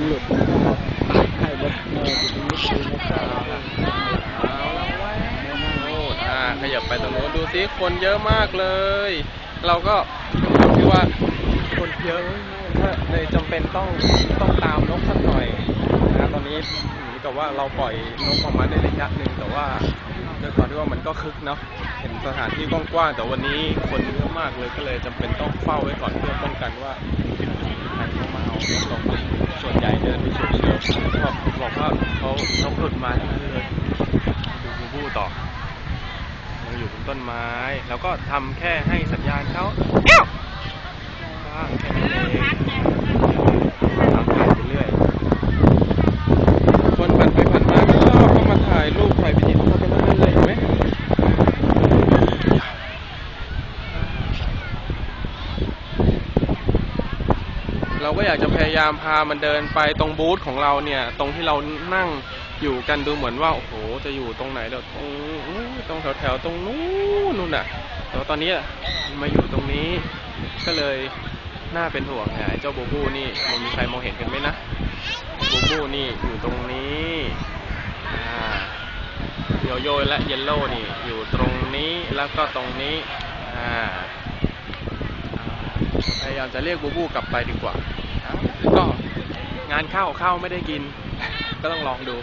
ันหลุดให้รถเมย์อยู่ตรงนี้นะครับขยับไปตรงโน้นดูซิคนเยอะมากเลย เราก็คิดว่าคนเยอะถ้าเลยจำเป็นต้องต้องตามนกสักหน่อยนะตอนนี้เหมือนกับว่าเราปล่อยนกออกมาได้ระยะหนึ่งแต่ว่าด้วยความที่ว่ามันก็คึกเนาะเห็นสถานที่กว้างๆแต่วันนี้คนเยอะมากเลยก็เลยจำเป็นต้องเฝ้าไว้ก่อนเพื่อ บอกบอกว่าเขานกหลุดมาที่นี่เลยดูบูบูต่อยังอยู่บนต้นไม้ แล้วก็ทำแค่ให้สัญญาณเขาเอ้างแค่นี้เองทำถ่ายไปเรื่อย คนผ่านไปผ่านมาก็ชอบเข้ามาถ่ายรูปถ่ายวิดีโอกันทั้งนั้นเลยเห็นไหม เราก็อยากจะพยายามพามันเดินไปตรงบูธของเราเนี่ย ตรงที่เรานั่งอยู่กันดูเหมือนว่าโอ้โห จะอยู่ตรงไหนเดี๋ยวตรงตรงแถวแถวๆตรงนู้นนู่นน่ะแต่ว่าตอนนี้มาอยู่ตรงนี้ก็เลยน่าเป็นห่วงไอ้เจ้าบูบูนี่มันมีใครมองเห็นกันไหมนะบูบูนี่อยู่ตรงนี้อ่าโยโย่และเยลโล่นี่อยู่ตรงนี้แล้วก็ตรงนี้อ่า ยามจะเรียกบูบูกลับไปดีกว่า ก็งานเข้าเข้าไม่ได้กิน ก็ต้องลองดู